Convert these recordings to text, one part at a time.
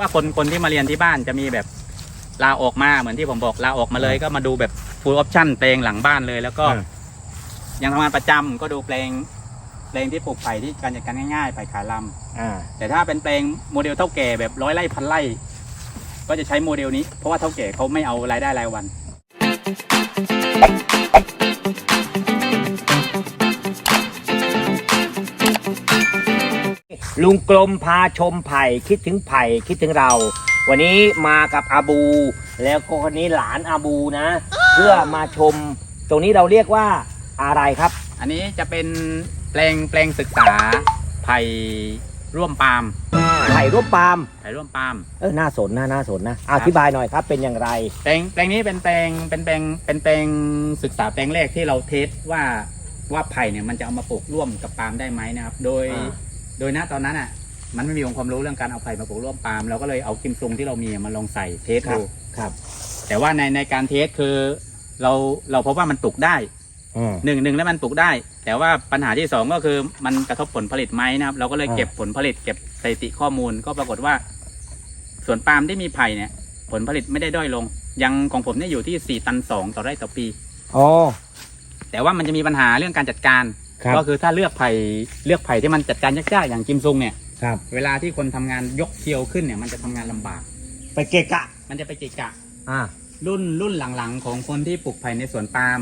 ว่าคนคนที่มาเรียนที่บ้านจะมีแบบลาออกมาเหมือนที่ผมบอกลาออกมาเลยก็มาดูแบบ full option เพลงหลังบ้านเลยแล้วก็ อ่า ยังทำงานประจำก็ดูเพลงเพลงที่ปลูกไผ่ที่การจัดการง่ายๆไผ่ขายลอ่าำแต่ถ้าเป็นเพลงโมเดลเท่าแก่แบบร้อยไร่พันไร่ก็จะใช้โมเดลนี้เพราะว่าเท่าแก่เขาไม่เอารายได้รายวัน ลุงกลมพาชมไผ่คิดถึงไผ่คิดถึงเรา วันนี้มากับอาบู แล้วก็คนนี้หลานอาบูนะ เพื่อมาชม ตรงนี้เราเรียกว่าอะไรครับ อันนี้จะเป็นแปลงแปลงศึกษาไผ่ร่วมปาล์มไผ่ร่วมปาล์มไผ่ร่วมปาล์มเออน่าสนนะน่าสนนะอธิบายหน่อยครับเป็นอย่างไร แปลงแปลงนี้เป็นแปลงเป็นแปลงเป็นแปลงศึกษาแปลงแรกที่เราเทสว่าว่าไผ่เนี่ยมันจะเอามาปลูกร่วมกับปาล์มได้ไหมนะครับ โดยอ่า โดยณตอนนั้นอะ มันไม่มีองค์ความรู้เรื่องการเอาไผ่มาปลูกร่วมปาล์มเราก็เลยเอากิมซุงที่เรามีมาลองใส่เทสครับดูครับ แต่ว่าในในการเทสคือเราเราพบว่ามันปลูกได้อืมหนึ่งหนึ่งแล้วมันปลูกได้ แต่ว่าปัญหาที่สองก็คือมันกระทบผลผลิตไหมนะครับ เราก็เลยอ่าเก็บผลผลิตเก็บสถิติข้อมูลก็ปรากฏว่าสวนปาล์มที่มีไผ่เนี่ย ผลผลิตไม่ได้ด้อยลง ยังของผมเนี่ยอยู่ที่4ตัน2ต่อไร่ต่อปีอ๋อแต่ว่ามันจะมีปัญหาเรื่องการจัดการ ครับก็คือถ้าเลือกไผ่เลือกไผ่ที่มันจัดการยากๆอย่างกิมซุงเนี่ย ครับ เวลาที่คนทำงานยกเคียวขึ้นเนี่ยมันจะทำงานลำบาก ไปเกะกะ มันจะไปเกะกะ อ่า รุ่นรุ่นหลังๆ ของคนที่ปลูกไผ่ในสวนปาล์ม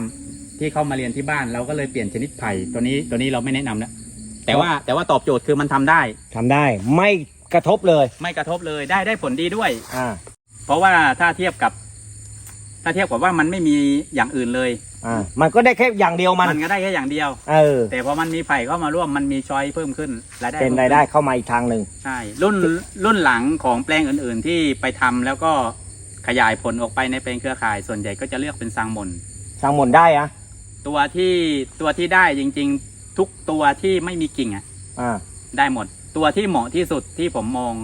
ที่เข้ามาเรียนที่บ้านเราก็เลยเปลี่ยนชนิดไผ่ตัวนี้ตัวนี้เราไม่แนะนำแล้วแต่ว่าแต่ว่าตอบโจทย์คือมันทำได้ ทำได้ไม่กระทบเลย ไม่กระทบเลยได้ได้ผลดีด้วย อ่า เพราะว่าถ้าเทียบกับ ถ้าเทียบกับว่ามันไม่มีอย่างอื่นเลย อ่ามันก็ได้แค่อย่างเดียวมันมันก็ได้แค่อย่างเดียว เออแต่พอมันมีไผ่เข้ามาร่วมมันมีช้อยเพิ่มขึ้นรายได้เป็นพิ่มรายได้ขึ้เข้ามาอีกทางหนึ่งใช่รุ่นรุ่นหลังของแปลงอื่น ๆ ที่ไปทำแล้วก็ขยายผลออกไปในแปลงเครือข่าย ส่วนใหญ่ก็จะเลือกเป็นซางมนทางหมนได้อะตัวที่ตัวที่ได้จริง ๆ ทุกตัวที่ไม่มีกิ่งอะ อ่าได้หมด ตัวที่เหมาะที่สุดที่ผมมอง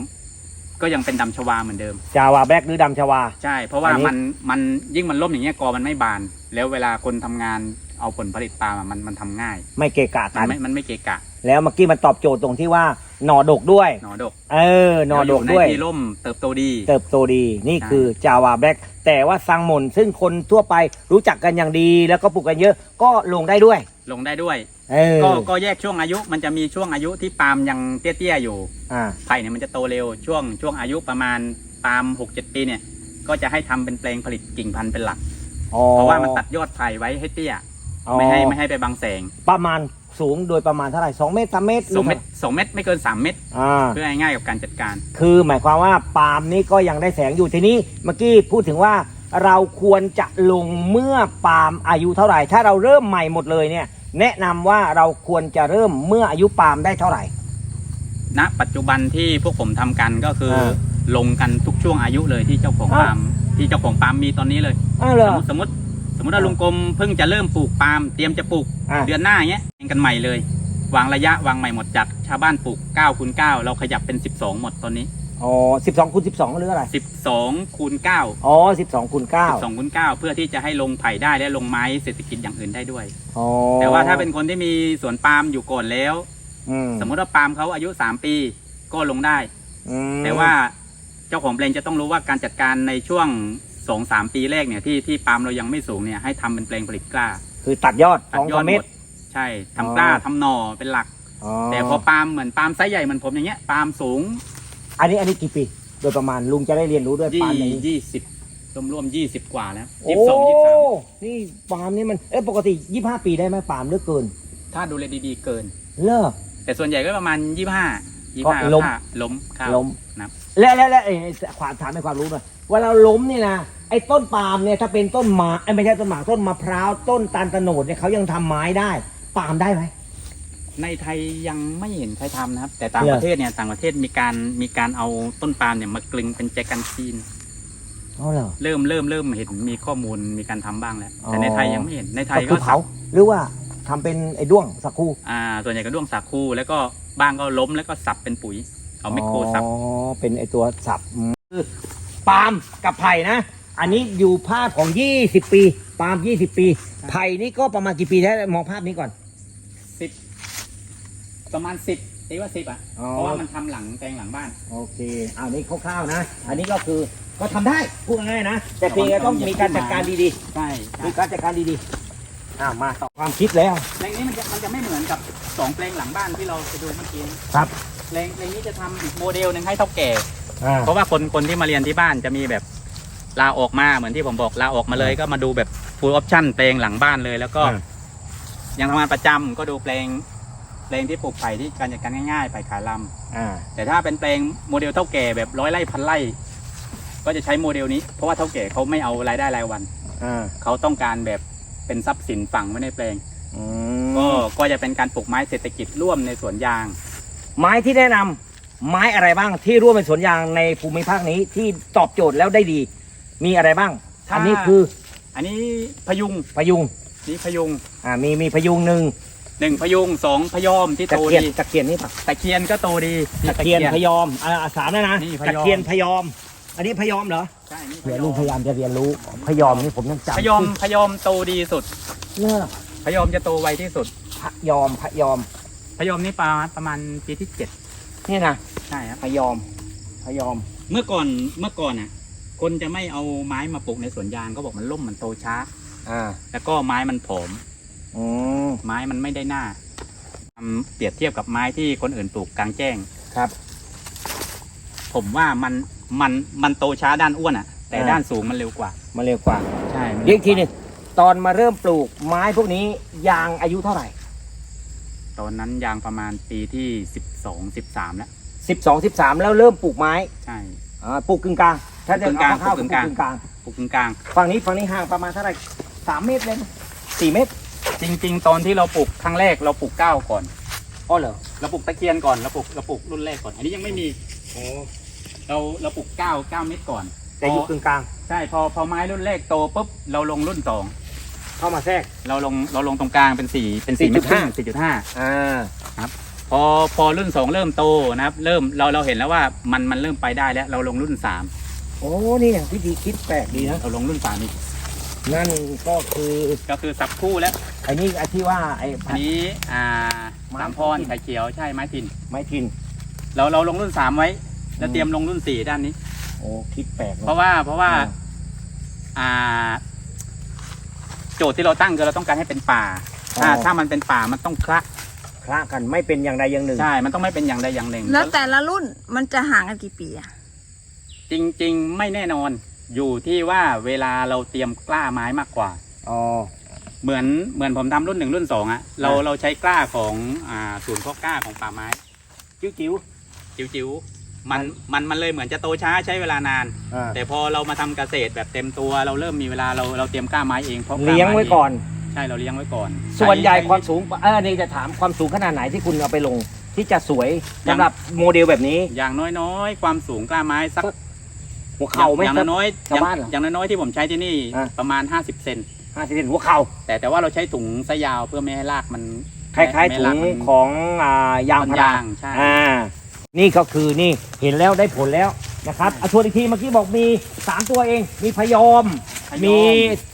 ก็ยังเป็นดำชวาเหมือนเดิม จาวาแบล็กหรือดำชวา ใช่ เพราะว่าอันนี้ มันมันยิ่งมันล่มอย่างเงี้ยกอมันไม่บาน แล้วเวลาคนทำงานเอาผลผลิตปาล์มอะมันมันทำง่ายไม่เกะกะมักันนไม่มันไม่เกะกะแล้วเมื่อกี้มันตอบโจทย์ตรงที่ว่าหน่อดกด้วย หนอดกเออหน่อดกแล้ด้วยในที่ร่มเติบโตดี เติบโตดีนี่ใช่ คือจาวาแบล็กแต่ว่าซังหมนซึ่งคนทั่วไปรู้จักกันอย่างดี แล้วก็ปลูกกันเยอะก็ลงได้ด้วย ลงได้ด้วย เออก็ก็แยกช่วงอายุมันจะมีช่วงอายุที่ปาล์มยังเตี้ยๆอยู่ อ่า ไผ่เนี่ยมันจะโตเร็วช่วงช่วงอายุประมาณปาล์มหกเจ็ดปีเนี่ย ก็จะให้ทำเป็นแปลงผลิตกิ่งพันธุ์เป็นหลัก อ๋อเพราะว่ามันตัดยอดไผ่ไว้ให้เตี้ย อ๋อไม่ให้ไม่ให้ไปบังแสงประมาณสูงโดยประมาณเท่าไหร่สองเมตรสามเมตรสองเม็ดสองเม็ดไม่เกินสามเม็ดอ่า เพื่อให้ง่ายกับการจัดการ คือหมายความว่าปาล์มนี้ก็ยังได้แสงอยู่ทีนี้เมื่อกี้พูดถึงว่าเราควรจะลงเมื่อปาล์มอายุเท่าไหร่ ถ้าเราเริ่มใหม่หมดเลยเนี่ย แนะนำว่าเราควรจะเริ่มเมื่ออายุปาล์มได้เท่าไหร่ ณปัจจุบันที่พวกผมทำกันก็คืออ่าลงกันทุกช่วงอายุเลยที่เจ้าของอ้าว ปาล์มที่เจ้าของปาล์มมีตอนนี้เลย อ้าวเหรสมอมติสมมติสมมติว่าลุงกรมเพิ่งจะเริ่มปลูกปาล์มเตรียมจะปลูกอ่า เดือนหน้าอย่างเงี้ยเองกันใหม่เลย วางระยะวางใหม่หมดจากชาวบ้านปลูก9คูณ9เราขยับเป็น 12 หมดตอนนี้ อ๋อสิบสองคูณสิบสองหรืออะไร12คูณ9 อ๋อสิบสองคูณเก้า12คูณ9เพื่อที่จะให้ลงไผ่ได้และลงไม้เศรษฐกิจอย่างอื่นได้ด้วย อ๋อแต่ว่าถ้าเป็นคนที่มีสวนปาล์มอยู่ก่อนแล้ว อืมสมมติว่าปาล์มเขาอายุ 3 ปีก็ลงได้ อืมแต่ว่าเจ้าของแปลงจะต้องรู้ว่าการจัดการในช่วง 2-3 ปีแรกเนี่ยที่ที่ปาล์มเรายังไม่สูงเนี่ยให้ทำเป็นแปลงผลิตกล้า คือตัดยอดตัสองยสออดงเมหตมรดใช่ทำกล้าทำหน่อเป็นหลักอ๋อแต่พอปาล์มเหมือนปาล์มไซส์ใหญ่เหมือนผมอย่างเงี้ยปาล์มสูง อันนี้อันนี้กี่ปี โดยประมาณลุงจะได้เรียนรู้ด้วยยี่ปาล์มอย่างนี้ยี่สิบรวมรวมยี่สิบกว่าแล้วโอ้ยี่สิบสองยี่สิบสามนี่ปาล์มนี่มันเอ๊ะปกติยี่ห้าปีได้ไหมปาล์มหรือเกิน ถ้าดูแลดีๆเกิน เลิก แต่ส่วนใหญ่ก็ประมาณยี่ห้ายี่ก็ห้าล้มล้มครับล้มนะครับและและและเอ้ยความถามในความรู้หน่อยเว่าเราล้มนี่นะไอ้ต้นปาล์มเนี่ยถ้าเป็นต้นหมากไอ้ยไม่ใช่ต้นหมากต้นมะพร้าวต้นตาลตะโนดเนี่ยเขายังทำไม้ได้ ปาล์มได้ไหม ในไทยยังไม่เห็นใครทำนะครับ แต่ต่างเหรอประเทศเนี่ยต่างประเทศมีการมีการเอาต้นปาล์มเนี่ยมากลึงเป็นแจกันซีนอ๋อเหรอ เริ่มเริ่มเริ่มเห็นมีข้อมูลมีการทำบ้างแล้วอ๋อแต่ในไทยยังไม่เห็นในไทก็ยคืก็อเผาหรือว่าทำเป็นไอ้ด้วงสักคูอ่าส่วนใหญ่ก็ด้วงสาคูแล้วก็บ้างก็ล้มแล้วก็สับเป็นปุ๋ย เอาไมโครสับ อ๋อเป็นไอ้ตัวสับอืมคือปาล์มกับไผ่นะ อันนี้อยู่ภาพของ 20 ปี ปาล์ม20 ปี ไผ่นี่ก็ประมาณกี่ปีแล้วมองภาพนี้ก่อนสิบ ประมาณสิบตีว่าสิบอะ อ๋อ เพราะว่ามันทำหลังแปลงหลังบ้าน โอเคเอานี่คร่าวๆนะ อันนี้ก็คือก็ทำได้พูดง่ายๆนะ แต่เพียงแต่ต้องมีการจัดการดีใช่ๆใช่มีการจัดการดีๆอ่ามาต่อความคิดแล้ว แปลงนี้มันจะมันจะไม่เหมือนกับสองแปลงหลังบ้านที่เราไปดูเมื่อกี้ครับ แปลงแปลงนี้จะทำอีกโมเดลหนึ่งให้เท่าแก่ อ่า เพราะว่าคนคนที่มาเรียนที่บ้านจะมีแบบลาออกมาเหมือนที่ผมบอกลาออกมาเลยก็มาดูแบบ full option แปลงหลังบ้านเลย แล้วก็ อ่า ยังทำงานประจำก็ดูแปลง แปลงที่ปลูกไผ่ที่การจัดการง่ายๆไผ่ขายลอ่าำแต่ถ้าเป็นแปลงโมเดลเท่าแก่แบบร้อยไร่พันไร่ ก็จะใช้โมเดลนี้ เพราะว่าเท่าแก่เขาไม่เอารายได้รายวัน อ่าเขาต้องการแบบเป็นทรัพย์สินฝังไว้ในแปลง อืก็มก็จะเป็นการปลูกไม้เศรษฐกิจร่วมในสวนยาง ไม้ที่แนะนำไม้อะไรบ้างที่ร่วมเป็นสวนยางในภูมิภาคนี้ที่ตอบโจทย์แล้วได้ดี มีอะไรบ้าง ถ้า อันนี้คืออันนี้พยุงพยุงนี่พยุงอ่ามีมีพยุงหนึ่ง หนึ่งพยุงสองพยอมที่ตะโตเกียนดีตะเกียนนี่ปะตะเคียนก็โตดีตะเกียนพยอมอ่าสามแล้วนะนี่พยอมตะเกียนพยอม อันนี้พยอมเหรอใช่นี่พเดี๋ยวยอลุงมพยายามจะเรียนรู้พยอมนี่ผมยังจำพยอมพยอมโตดีสุดเลิกพยอมจะโตไวที่สุด พยอมพยอมพยอมนี่ประมาณประมาณปีที่เจ็ดนี่นะใช่ครับพยอมพยอมเมื่อก่อนเมื่อก่อนอะ คนจะไม่เอาไม้มาปลูกในสวนยางก็บอกมันล่มมันโตช้า อ่าแล้วก็ไม้มันผอม อืมไม้มันไม่ได้หน้าทำเปรียบเทียบกับไม้ที่คนอื่นปลูกกลางแจ้ง ครับ ผมว่ามันมันมันโตช้าด้านอ้วนอะ แต่อ่า ด้านสูงมันเร็วกว่า มาเร็วกว่าใช่มันเรียกทีหนึ่งตอนมาเริ่มปลูกไม้พวกนี้ยางอายุเท่าไหร่ ตอนนั้นยางประมาณปีที่สิบสองสิบสามแล้วสิบสองสิบสามแล้วเริ่มปลูกไม้ใช่ อ่าปลูกกึ่งกลางถ้าจะปลูกกึ่งกลางเอาข้าวๆปลูปลูกกกึ่งกลาง กึ่งกลางปลูกกลาง ฝั่งนี้ฝั่งนี้ห่างประมาณเท่าไหร่สามเมตรเลยไหมสี่เมตรๆ จริง ๆ ตอนที่เราปลูกครั้งแรกเราปลูกเก้าก่อนอ๋อเหรอเราปลูกตะเคียนก่อนเราปลูกเราปลูกรุ่นแรกก่อน อันนี้ยังไม่มีเราเราปลูกเก้าเก้าเม็ดก่อนแต่อยู่กึ่งกลาง ใช่พอพอไม้รุ่นแรกโตปุ๊บเราลงรุ่นสองเข้ามาแทรกเราลงเราลงตรงกลางเป็นสี่เป็นสี่4.5เม็ดครึ่งสี่จุดห้าอ่าพอพอรุ่นสองเริ่มโตนะครับ เริ่มเราเราเห็นแล้วว่ามันมันเริ่มไปได้แล้วเราลงรุ่นสามโอ้นี่เนี่ยวิธีคิดแปลกดีนะเราลงรุ่นสามอีก นั่นก็คือก็คือสับคู่แล้วไอ้นี่ไอ้ที่ว่าไอ้อันนี้อ่าไม้สามพรไข่เขียวใช่ไม้ทินไม้ทินเราเราลงรุ่นสามไว้ แล้วอืมเตรียมลงรุ่นสี่ด้านนี้ โอ้คิดแปลกเพเนาะราะว่าเพราะว่าอ่าอ่า โจทย์ที่เราตั้งคือเราต้องการให้เป็นป่าถ้าถ้ามันเป็นป่ามันต้องคละคละกันไม่เป็นอย่างใดอย่างหนึ่งใช่ มันต้องไม่เป็นอย่างใดอย่างหนึ่งแล้วแต่ละรุ่นมันจะห่างกันกี่ปีอะจริง ๆ ไม่แน่นอน อยู่ที่ว่าเวลาเราเตรียมกล้าไม้มากกว่า อ๋อ เหมือนเหมือนผมทำรุ่นหนึ่งรุ่นสองอะเราอ่าเราใช้กล้าของอ่าศูนย์เพาะกล้าของป่าไม้ จิ๋วจิ๋วจิ๋วๆมันมันมันเลยเหมือนจะโตช้าใช้เวลานานๆอ่าแต่พอเรามาทำเกษตรแบบเต็มตัวเราเริ่มมีเวลาเราเราเตรียมกล้าไม้เองเพราะกล้าเลี้ยงม้ไว้ก่อน ใช่เราเลี้ยงไว้ก่อนส่วนใหญ่ช้ความสูงเออนี่จะถามความสูงขนาดไหนที่คุณเอาไปลง ที่จะสวยยังสำหรับโมเดลแบบนี้ อย่างน้อยๆ ความสูงกล้าไม้สัก หัวเข่าไหมอย่างน้อยๆชาวบ้านเหรออย่างน้อยๆที่ผมใช้ที่นี่อะ ประมาณ 50 เซนห้าสิบเซนหัวเข่าแต่แต่ว่าเราใช้ถุงไซยาวเพื่อไม่ให้รากมันคล้ายๆไม่ถุให้รงกมัน ของอ่ายางมันพารายางใช่ อ่า นี่ก็คือนี่เห็นแล้วได้ผลแล้วนะครับอะทวนอีกทีเมื่อกี้บอกมีสามตัวเอง มีพยอมพยอมี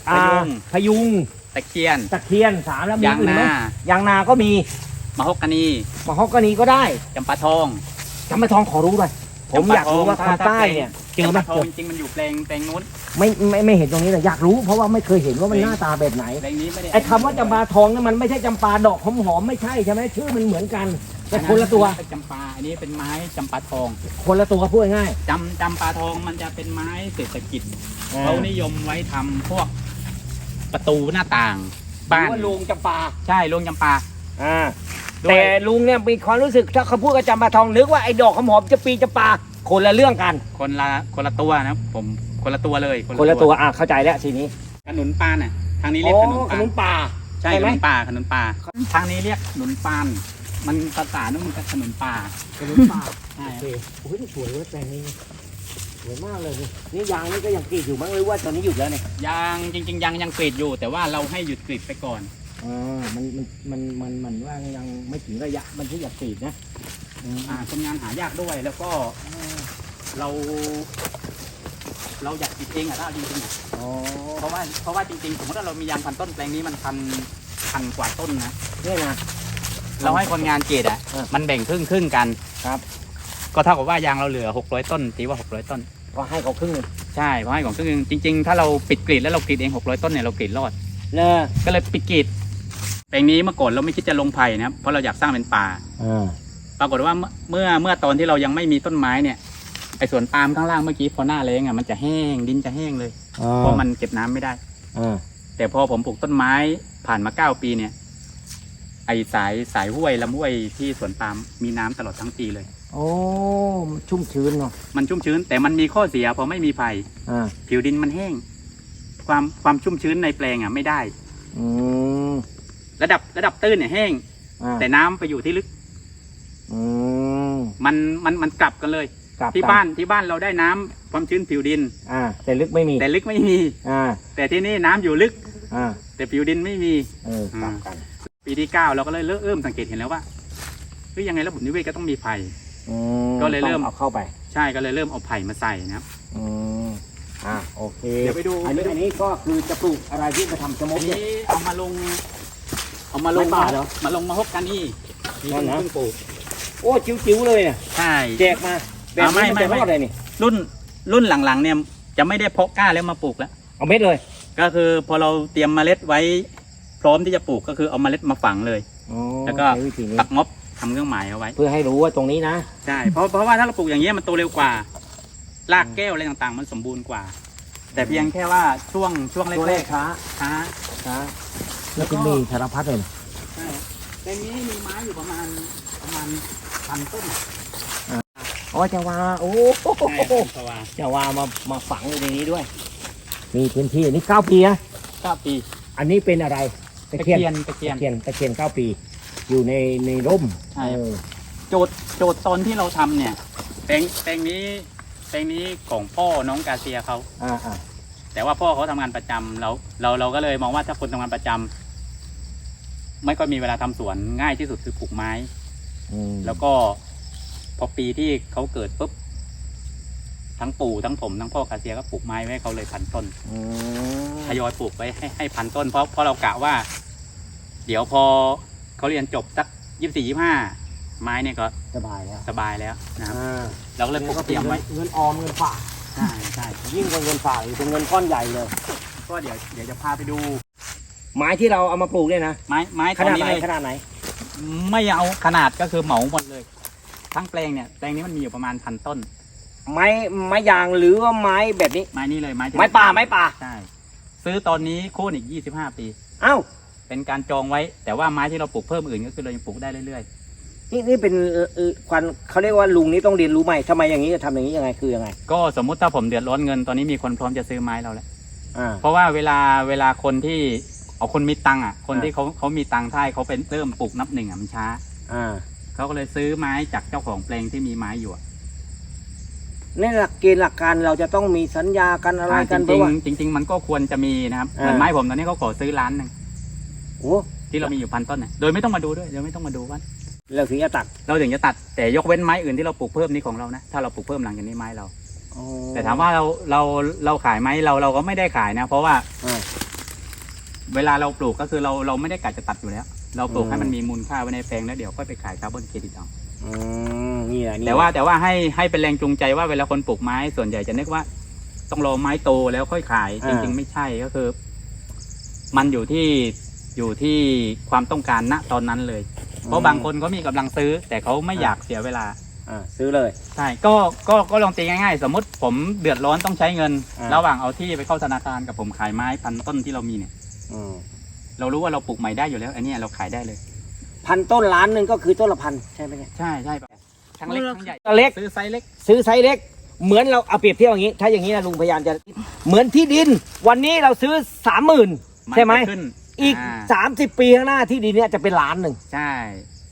พอ่ายุงพยุงตะเคียน ตะเคียนสามแล้วมียางอื่นไหมนายางนาก็มีมะฮกกานีมะฮอกกานีก็ได้จำปาทองจำปาทองขอรู้หน่อย ผมอยากรู้ว่าจำปาททางองใต้เนี่ยเจอไหมจำปาทองจริงๆมันอยู่แปลงแปลงนู้นไม่ไม่ไม่เห็นตรงนี้เลยอยากรู้เพราะว่าไม่เคยเห็นว่ามันเองหน้าตาแบบไหนแปลงนี้ไม่ได้ไอ้คำว่าจำปาทองเนี่ยมันไม่ใช่จำปาดอกหอมๆไม่ใช่ใช่ไหมชื่อมันเหมือนกันแต่คนละตัวเป็นจำปาอันนี้เป็นไม้จำปาทอง คนละตัวพูดง่ายจำจำปาทองมันจะเป็นไม้เศรษฐกิจๆเขานิยมไว้ทำพวกประตูหน้าต่างบ้าบ้านนลุงจำปาใช่ลุงจำปาอ่า ด้วย แต่ลุงเนี่ยมีความรู้สึกถ้าเขาพูดกับจำปาทองนึกว่าไอ้ดอกหอมๆจะปีจำปาคนละเรื่องกัน คนละคนละตัวนะครับผมคนละตัวเลยคนละตัวอะเข้าใจแล้วทีนี้ขนุนปานอะทางนี้เรียกขนุนขปานนุนป่าใช่ใช่ขไหม นุนป่าขนุนป่าทางนี้เรียกขนุนปานมันภาษานู่นมันก็ขนุนป่าขนุนป่าใช่โอเคโอ้ยนี่สวยเว้ยแปลงนี้สวยมากเลยนี่นี่ยางนี่ก็ยังกรีดอยู่มั้งหรือว่าตอนนี้หยุดแล้วเนี่ย ยังจริง ๆ ยังยังกรีดอยู่ แต่ว่าเราให้หยุดกรีดไปก่อน อ่ามันมันมันมันมันว่ายังไม่ถึงระยะมันที่อยากกรีดนะอืมอ่าคนงานหายากด้วยแล้วก็เรา เราอยากกรีดเองอะถ้าเอาจริงๆอะอ๋อเพราะว่าเพราะว่าจริงๆสมมติว่าเรามียางพันต้นแปลงนี้มันพันพันกว่าต้นนะ เนี่ยนะ เราให้คนงานเจ็ดอะเออมันแบ่งครึ่งครึ่งๆกันครับ ก็เท่ากับว่ายางเราเหลือ 600 ต้นตีว่า 600 ต้น ก็ให้เขาครึ่งหนึ่งใช่เพราะให้ของครึ่งหนึงจริง ๆ ถ้าเราปิดกรีดแล้วเรากรีดเอง 600 ต้นเนี่ยเรากรีดรอดเนอะก็เลยปิดกรีดแป ลงนี้เมื่อก่อนเราไม่คิดจะลงไผ่นะครับเพราะเราอยากสร้างเป็นป่าอ่า ปรากฏว่าเมื่อเมื่อตอนที่เรายังไม่มีต้นไม้เนี่ยไอ้สวนปาล์มข้างล่างเมื่อกี้พอหน้าแล้งอะมันจะแห้งดินจะแห้งเลยเพราะมันเก็บน้ำไม่ได้ อ่าแต่พอผมปลูกต้นไม้ผ่านมาเก้าปีเนี่ย ไอสายสายห้วยลำห้วยที่สวนปาล์มมีน้ำตลอดทั้งปีเลย โอ้มันชุ่มชื้นเนาะมันชุ่มชื้น แต่มันมีข้อเสียพอไม่มีไผ่อ่าผิวดินมันแห้ง ความความชุ่มชื้นในแปลงอะไม่ได้ อืม ระดับระดับตื้นเนี่ยแห้ง อ่าแต่น้ำไปอยู่ที่ลึก อืม มันมันมันกลับกันเลย กลับที่กันบ้านที่บ้านเราได้น้ำความชื้นผิวดิน อ่า แต่ลึกไม่มี แต่ลึกไม่มี อ่า แต่ที่นี่น้ำอยู่ลึก อ่า แต่ผิวดินไม่มี เออ กลับกัน ปีที่เก้าเราก็เลยเริ่มสังเกตเห็นแล้วว่าเฮ้ยยังไงระบบนิเวศก็ต้องมีไผ่อืมก็เลยเริ่ม ต้องเอาเข้าไป ใช่ก็เลยเริ่มเอาไผ่มาใส่นะครับ อืม อ่า โอเคเดี๋ยวไปดูอันนี้อันนี้ก็คือจะปลูกอะไรที่จะทำสมมอันติเนี่ยนี้เอามาลง เอามาลงไม้ป่าเหรอมาลงมาฮกกันนี่นี่นั่นนะ เพิ่งปลูกโอ้จิ๋วๆเลยเนี่ยใช่ แจกมาแบบอ่าไม่นี้มันจะไม่รอดเลยนี่รุ่นรุ่นหลังๆเนี่ยจะไม่ได้เพาะกล้าแล้วมาปลูกแล้ว เอาเม็ดเลยก็คือพอเราเตรียมเมล็ดไว้ พร้อมที่จะปลูกก็คือเอาเมล็ดมาฝังเลยอ๋อแล้วก็ใช้วิธีนี้ตักม็อบทำเครื่องหมายเอาไว้ เพื่อให้รู้ว่าตรงนี้นะ ใช่ เพราะเพราะว่าถ้าเราปลูกอย่างเงี้ยมันโตเร็วกว่า รากแก้วอะไรต่างๆ มันสมบูรณ์กว่า แต่เพียงแค่ว่าช่วงช่วงตัวแรเลกขช้าๆช้าช้า แล้วก็มีสารพัดเลยนะใช่ในนี้มีไม้อยู่ประมาณประมาณพันต้นอ๋อจะว่าโอ้โหใช่ครับสว่าจะว่ามามาฝังอยู่ในนี้ด้วย มีพื้นที่อันนี้เก้าปีนะเก้าปี อันนี้เป็นอะไรตะเคียนตะเคียนตะเคียนตะเคียนเก้าปี อยู่ในในร่มใช่เออโจทย์โจทย์ตอนที่เราทำเนี่ยแปลงแปลงนี้แปลงนี้ของพ่อน้องกาเซียเขาอ่าอ่าแต่ว่าพ่อเขาทำงานประจำเราเราเราก็เลยมองว่าถ้าคนทำงานประจำ ไม่ค่อยมีเวลาทำสวนง่ายที่สุดคือปลูกไม้อืมแล้วก็พอปีที่เขาเกิดปุ๊บทั้งปู่ทั้งผมทั้งพ่อกาเซียก็ปลูกไม้ไว้ให้เขาเลยพันต้นอืมทยอยปลูกไว้ให้ให้พันต้น เพราะเพราะเรากะว่า เดี๋ยวพอเขาเรียนจบสักยี่สิบสี่ยี่ห้าไม้เนี่ยก็สบายแล้วสบายแล้วนะครับอ่าเราก็เลยปลูกเตรียมไว้เงินออมเงินฝากใช่ใช่ยิ่งกว่าเงินฝากอีกเป็นเงินก้อนใหญ่เลย ก็เดี๋ยวเดี๋ยวจะพาไปดู ไม้ที่เราเอามาปลูกเนี่ยนะไม้ไม้ขตอนนาดนี้ไหนเลยขนาดไหน ไม่เอาขนาดก็คือเหมาหมดเลย ทั้งแปลงเนี่ยแปลงนี้มันมีอยู่ประมาณพันต้น ไม้ไม้ยางหรือว่าไม้แบบนี้ ไม้นี้เลยไม้ที่ไม้ป่าไม้ป่าใช่ซื้อตอนนี้โค่นอีก25ปีเอ้าเป็นการจองไว้ แต่ว่าไม้ที่เราปลูกเพิ่มอื่นก็คือเรายังปลูกได้เรื่อยนี่นี่เป็นเอ่อเอ่อควันเขาเรียกว่าลุงนี่ต้องเรียนรู้ใหม่ทำไมอย่างนี้จะทำอย่างนี้ยังไงคือยังไงๆก็สมมุติถ้าผมเดือดร้อนเงินตอนนี้มีคนพร้อมจะซื้อไม้เราแล้วอ่าเพราะว่าเวลาเวลาคนที่ เอาคนมีตังค์อะ คนอ่าที่เขาเขามีตังค์ถ้าให้เขาเป็นเริ่มปลูกนับหนึ่งอะมันช้าอ่าเขาก็เลยซื้อไม้จากเจ้าของแปลงที่มีไม้อยู่อะในหลักเกณฑ์หลักการเราจะต้องมีสัญญากันอะไรอ่ากันจเพริราะงว่าๆจริง ๆ มันก็ควรจะมีนะครับอ่าเหมือนไม้ผมตอนนี้เขาขอซื้อล้านหนึ่งโอ้ที่เรามีอยู่พันต้นเนี่ยโดยไม่ต้องมาดูด้วยโดยไม่ต้องมาดูว่าเราถึงจะตัด เราถึงจะตัด แต่ยกเว้นไม้อื่นที่เราปลูกเพิ่มนี่ของเรานะ ถ้าเราปลูกเพิ่มหลังจากนี้ไม้เราอ๋อแต่ถามว่าเราเราเราขายไหมเราเราก็ไม่ได้ขายนะ เพราะว่าอ่า เวลาเราปลูกก็คือเราเราไม่ได้กะจะตัดอยู่แล้ว เราปลูกอืมให้มันมีมูลค่าไว้ในแปลงแล้วเดี๋ยวค่อยไปขายคาร์บอนเครดิตเอาอืมนี่แหละนี่แต่ว่าแต่ว่าให้ให้เป็นแรงจูงใจว่าเวลาคนปลูกไม้ส่วนใหญ่จะนึกว่า ต้องรอไม้โตแล้วค่อยขาย จริง ๆ ไม่ใช่ก็คือ มันอยู่ที่อยู่ที่ความต้องการณตอนนั้นเลย เพราะบางคนเขามีกำลังซื้อ แต่เขาไม่อยากเสียเวลาอ่าซื้อเลยใช่ก็ก็ก็ลองตีง่ายๆ สมมติผมเดือดร้อนต้องใช้เงินอ่าระหว่างเอาที่ไปเข้าธนาคารกับผมขายไม้พันต้นที่เรามีเนี่ย อืมเรารู้ว่าเราปลูกใหม่ได้อยู่แล้ว อันเนี้ยเราขายได้เลย พันต้นล้านหนึ่งก็คือต้นละพันใช่ไหมเนี่ย ใช่ใช่แบบทั้งเล็กทั้งใหญ่เล็ก ซื้อไซส์เล็ก ซื้อไซส์เล็ก เหมือนเราเอาเปรียบเทียบอย่างนี้ ถ้าอย่างนี้นะลุงพยายามจะเหมือนที่ดิน วันนี้เราซื้อสามหมื่นใช่ไหมจะขึ้นอีกาสามสิบปีข้างหน้าที่ดินเนี่ยจะเป็นล้านหนึ่งใช่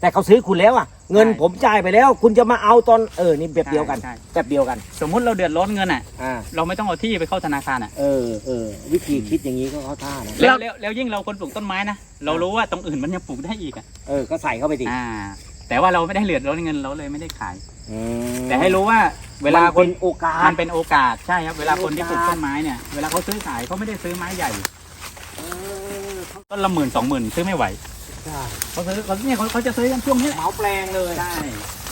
แต่เขาซื้อคุณแล้วอะ เงินใช่ผมจ่ายไปแล้ว คุณจะมาเอาตอนเออนี่แบบเดียวกันใช่ แบบเดียวกัน สมมุติเราเดือดร้อนเงินอะ อ่า เราไม่ต้องเอาที่ไปเข้าธนาคารอะ เออเออวิธีคิดอย่างนี้ก็เข้าท่านะแล้วแล้วแล้วยิ่งเราคนปลูกต้นไม้นะ เรารู้ว่าตรงอื่นมันยังปลูกได้อีกอะเออก็ใส่เข้าไปสิอ่า แต่ว่าเราไม่ได้เดือดร้อนเงินเราเลยไม่ได้ขาย อืมแต่ให้รู้ว่าเวลาคนนเป็นโอกาส มันเป็นโอกาสใช่ครับเวลาคนที่ปลูกโอกาสต้นไม้เนี่ยเวลาเขาซื้อขายเขาไม่ได้ซื้อไม้ใหญ่เออต้นละหมื่นสองหมื่นซื้อไม่ไหว ใช่เขาซื้อเขาเนี่ยเขาเขาจะซื้อกันช่วงนี้เหมาแปลงเลยใช่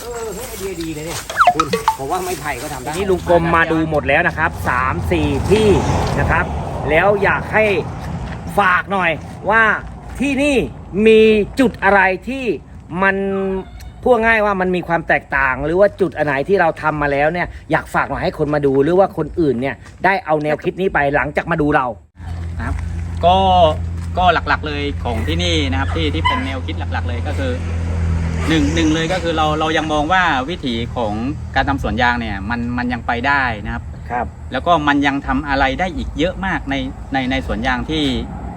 เออเฮ้ยไอเดียดีเลยเนี่ยคุณผมว่าไม่ไผ่ก็ทำได้นี่ลุงกรมมาดูหมดแล้วนะครับสามสี่ที่นะครับ แล้วอยากให้ฝากหน่อยว่าที่นี่มีจุดอะไรที่มันพูดง่ายว่ามันมีความแตกต่าง หรือว่าจุดอันไหนที่เราทำมาแล้วเนี่ยอยากฝากหน่อยให้คนมาดูหรือว่าคนอื่นเนี่ยได้เอาแนวคิดนี้ไปหลังจากมาดูเรานะครับ ก็ ก็หลักๆเลยของที่นี่นะครับที่ที่เป็นแนวคิดหลัก ๆ เลยก็คือหนึ่งหนึ่งเลยก็คือเราเรายังมองว่าวิถีของการทำสวนยางเนี่ยมันมันยังไปได้นะครับครับ แล้วก็มันยังทำอะไรได้อีกเยอะมากในในในสวนยางที่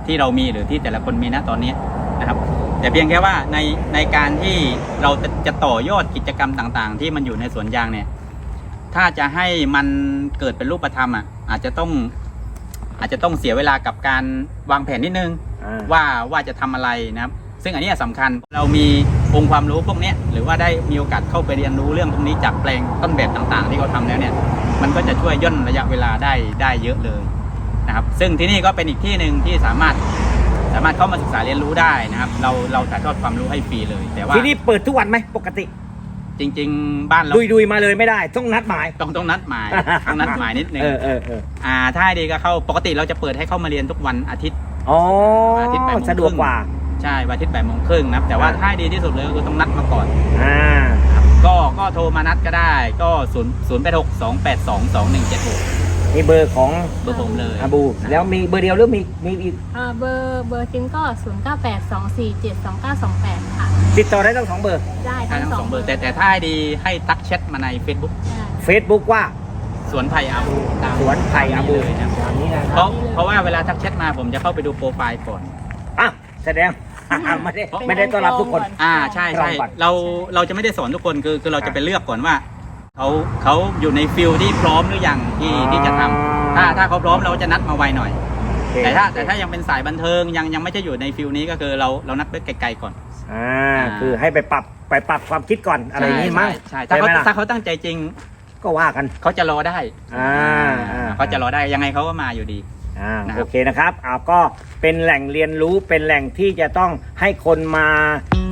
ที่เรามีหรือที่แต่ละคนมีณตอนนี้นะครับ แต่เพียงแค่ว่าในในการที่เราจะจะต่อยอดกิจกรรมต่างๆ ที่มันอยู่ในสวนยางเนี่ยถ้าจะให้มันเกิดเป็นรูปธรรมอะอาจจะต้อง อาจจะต้องเสียเวลากับการวางแผนนิดนึง ว่าว่าจะทำอะไรนะครับ ซึ่งอันเนี้ยสำคัญเรามีองค์ความรู้พวกเนี้ยหรือว่าได้มีโอกาสเข้าไปเรียนรู้เรื่องพวกนี้จากแปลงต้นแบบต่างๆ ที่เขาทำแล้วเนี่ย มันก็จะช่วยย่นระยะเวลาได้ได้เยอะเลยนะครับ ซึ่งที่นี่ก็เป็นอีกที่หนึ่งที่สามารถสามารถเข้ามาศึกษาเรียนรู้ได้นะครับ เราเราถ่ายทอดความรู้ให้ฟรีเลย แต่ว่าที่นี่เปิดทุกวันไหมปกติ จริง ๆ บ้านเราดุยดุยๆมาเลยไม่ได้ ต้องนัดหมาย ต้องต้องนัดหมายต้องนัดหมายนิดนึงเออเออเอออ่าถ้าให้ดีก็เข้าปกติเราจะเปิดให้เข้ามาเรียนทุกวันอาทิตย์อ๋ออาทิตย์แปดโมงครึ่งสะดวกกว่าใช่วันอาทิตย์แปดโมงครึ่งนะครับแต่ว่าอ่าถ้าให้ดีที่สุดเลยก็คือต้องนัดมาก่อนอ่าครับก็ก็โทรมานัดก็ได้ก็ศูนย์ศูนย์แปดหกสองแปดสองสองหนึ่งเจ็ดหก นี่เบอร์ของเบอร์ผมเลยอาบู แล้วมีเบอร์เดียวหรือมีมีอีกอ่าเบอร์เบอร์ซิมก็ 0 9 8 2 4 7 2 9 2 8 ค่ะ ติดต่อได้ทั้งสองเบอร์ ได้ใช่ทั้ทั้งงสสอองงเบเบออร์ร์แต่แต่ถ้าให้ดีให้ทักแชทมาใน Facebook ได้ Facebook ว่าสวนไผ่อาบูตามสวนไผ่อาบูเลยนะครับตามนี้นะคเพรับราะเพราะว่าเวลาทักแชทมาผมจะเข้าไปดูโปรไฟล์ก่อน อะแสดง ไม่ได้ไม่ได้ต้อนรับทุกคน อ่าใช่ใช่ลองก่อนเราเราจะไม่ได้สอนทุกคนคือคือเราจะไปเลือกก่อนว่า เขาเขาอยู่ในฟิลที่พร้อมหรือยังที่ที่จะทำถ้าถ้าเขาพร้อมเราจะนัดมาไวหน่อย โอเคแต่ถ้าแต่ถ้ายังเป็นสายบันเทิงยังยังไม่ใช่อยู่ในฟิลนี้ก็คือเราเรานัดไปไกลๆก่อน อ่าคือให้ไปปรับไปปรับความคิดก่อนอะไรอย่างนี้มั้งใช่ใช่ถ้าเขาไหมล่ะถ้าเขาตั้งใจจริงก็ว่ากัน เขาจะรอได้อ่าอ่า เขาจะรอได้ยังไงเขาก็มาอยู่ดี อ่านะครับ โอเคนะครับเอาก็เป็นแหล่งเรียนรู้เป็นแหล่งที่จะต้องให้คนมา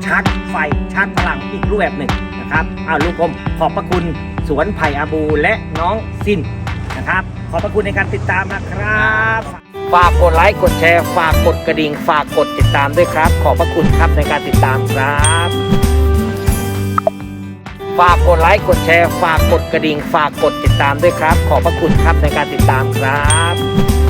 ชาร์จไฟชาร์จพลังอีกรูปแบบหนึ่งนะครับอ้าวลุงกรมขอบพระคุณ สวนไผ่อาบูและน้องซินนะครับ ขอบพระคุณในการติดตามนะครับ ฝากกดไลค์กดแชร์ฝากกดกระดิ่ง ฝากกดติดตามด้วยครับ ขอบพระคุณครับในการติดตามครับ ฝากกดไลค์กดแชร์ฝากกดกระดิ่ง ฝากกดติดตามด้วยครับ ขอบพระคุณครับในการติดตามครับ